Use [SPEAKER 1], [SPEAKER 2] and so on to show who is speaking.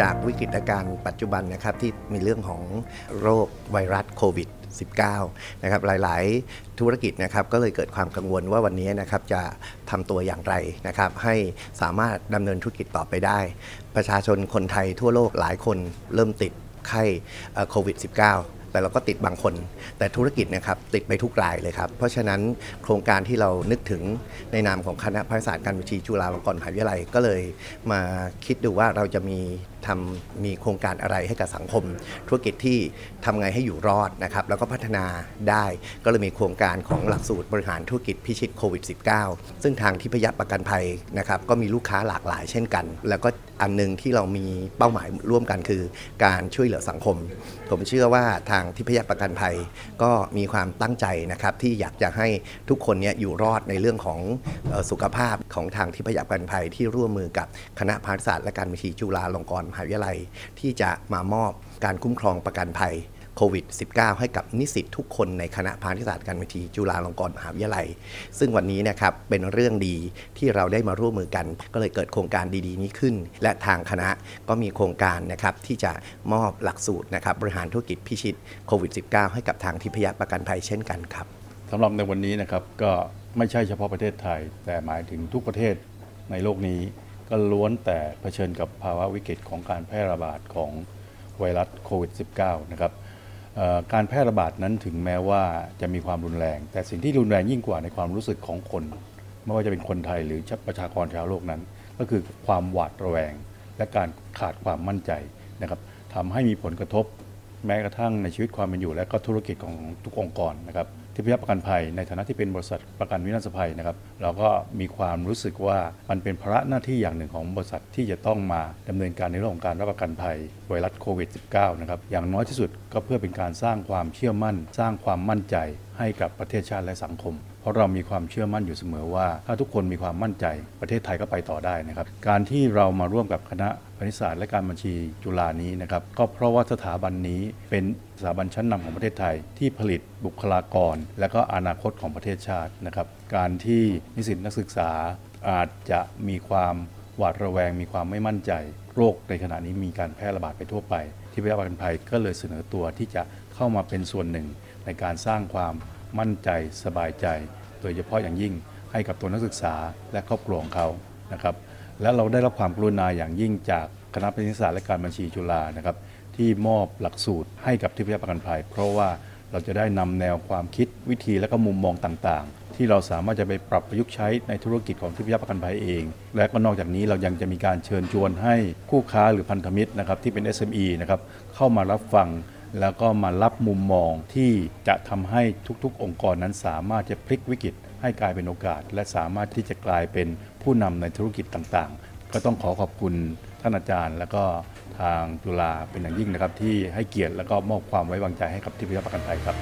[SPEAKER 1] จากวิกฤตการณ์ปัจจุบันนะครับที่มีเรื่องของโรคไวรัสโควิด19นะครับหลาย ๆ ธุรกิจนะครับก็เลยเกิดความกังวลว่าวันนี้นะครับจะทำตัวอย่างไรนะครับ ให้สามารถดำเนินธุรกิจต่อไปได้ ประชาชนคนไทยทั่วโลกหลายคนเริ่มติดไข้โควิด -19 แต่เราก็ติดบางคน แต่ธุรกิจนะครับติดไปทุกรายเลยครับ เพราะฉะนั้นโครงการที่เรานึกถึงในนามของคณะแพทยศาสตร์การบัญชีจุฬาลงกรณ์มหาวิทยาลัยก็เลยมาคิดดูว่าเราจะมี ทำมีโครงการอะไรให้กับสังคม ธุรกิจที่ทำไงให้อยู่รอดนะครับแล้วก็พัฒนาได้ก็เลยมีโครงการของหลักสูตรบริหารธุรกิจพิชิตโควิด -19 ซึ่งทางทิพยประกันภัยนะครับก็มีลูกค้าหลากหลายเช่นกัน แล้วก็อันหนึงที่เรามีเป้าหมายร่วมกันคือ การช่วยเหลือสังคม ผมเชื่อว่าทางทิพยประกันภัยก็มีความตั้งใจนะครับที่อยากจะให้ทุกคนเนี่ยอยู่รอดในเรื่องของสุขภาพของทางทิพยประกันภัยที่ร่วมมือกับคณะพาณิชยศาสตร์และการบัญชีจุฬาลงกรณ์หาวิทยาลัย ที่จะมามอบการคุ้มครองประกันภัยโควิด -19 ให้กับนิสิตทุกคนในคณะพาณิชยศาสตร์การบัญชีจุฬาลงกรณ์มหาวิทยาลัย ซึ่งวันนี้นะครับเป็นเรื่องดีที่เราได้มาร่วมมือกัน ก็เลยเกิดโครงการดีๆ นี้ขึ้น และทางคณะก็มีโครงการนะครับที่จะมอบหลักสูตรนะครับบริหารธุรกิจพิชิตโควิด -19 ให้กับทางทิพยประกันภัยเช่นกันครับ
[SPEAKER 2] สำหรับในวันนี้นะครับก็ไม่ใช่เฉพาะประเทศไทย แต่หมายถึงทุกประเทศในโลกนี้ ก็ล้วนแต่เผชิญกับภาวะวิกฤตของการแพร่ระบาดของไวรัสโควิด -19 นะครับการแพร่ระบาดนั้นถึงแม้ว่าจะมีความรุนแรง แต่สิ่งที่รุนแรงยิ่งกว่าในความรู้สึกของคน ไม่ว่าจะเป็นคนไทยหรือประชากรชาวโลกนั้น ก็คือความหวาดระแวง และการขาดความมั่นใจนะครับทำให้มีผลกระทบแม้กระทั่งในชีวิตความเป็นอยู่และก็ธุรกิจของทุกองค์กรนะครับ ทิพยประกันภัย ในฐานะที่เป็นบริษัทประกันวินาศภัยนะครับเราก็มีความรู้สึกว่ามันเป็นภาระหน้าที่อย่างหนึ่งของบริษัทที่จะต้องมาดำเนินการในเรื่องของการรับประกันภัยไวรัสโควิด -19 นะครับอย่างน้อยที่สุดก็เพื่อเป็นการสร้างความเชื่อมั่น สร้างความมั่นใจให้กับประเทศชาติและสังคม ราะเรามีความเชื่อมั่นอยู่เสมอว่า ถ้าทุกคนมีความมั่นใจประเทศไทยก็ไปต่อได้นะครับการที่เรามาร่วมกับคณะคณิตศาสตร์และการบัญชีจุฬานี้นะครับก็เพราะว่าสถาบันนี้เป็นสถาบันชั้นนำของประเทศไทย ที่ผลิตบุคลากร และก็อนาคตของประเทศชาตินะครับการที่นิสิตนักศึกษาอาจจะมีความหวาดระแวงมีความไม่มั่นใจ โรคในขณะนี้มีการแพร่ระบาดไปทั่วไป ที่พยาบาลภัยก็เลยเสนอตัวที่จะเข้ามาเป็นส่วนหนึ่งในการสร้างความ มั่นใจสบายใจ โดยเฉพาะอย่างยิ่งให้กับตัวนักศึกษาและครอบครัวของเขานะครับและเราได้รับความกรุณาอย่างยิ่งจากคณะแพทยศาสตร์และการบัญชีจุฬานะครับที่มอบหลักสูตรให้กับทิพยประกันภัย เพราะว่าเราจะได้นำแนวความคิดวิธีและก็มุมมองต่างๆ ที่เราสามารถจะไปปรับประยุกต์ใช้ในธุรกิจของทิพยประกันภัยเอง และก็นอกจากนี้เรายังจะมีการเชิญชวนให้คู่ค้าหรือพันธมิตรนะครับที่เป็น SME นะครับเข้ามารับฟัง แล้วก็มารับมุมมองที่จะทำให้ทุกๆ องค์กรนั้นสามารถจะพลิกวิกฤต ให้กลายเป็นโอกาส และสามารถที่จะกลายเป็นผู้นำในธุรกิจต่างๆ ก็ต้องขอขอบคุณท่านอาจารย์ แล้วก็ทางจุฬาเป็นอย่างยิ่งนะครับ ที่ให้เกียรติแล้วก็มอบความไว้วางใจให้กับทิพยประกันภัยครับ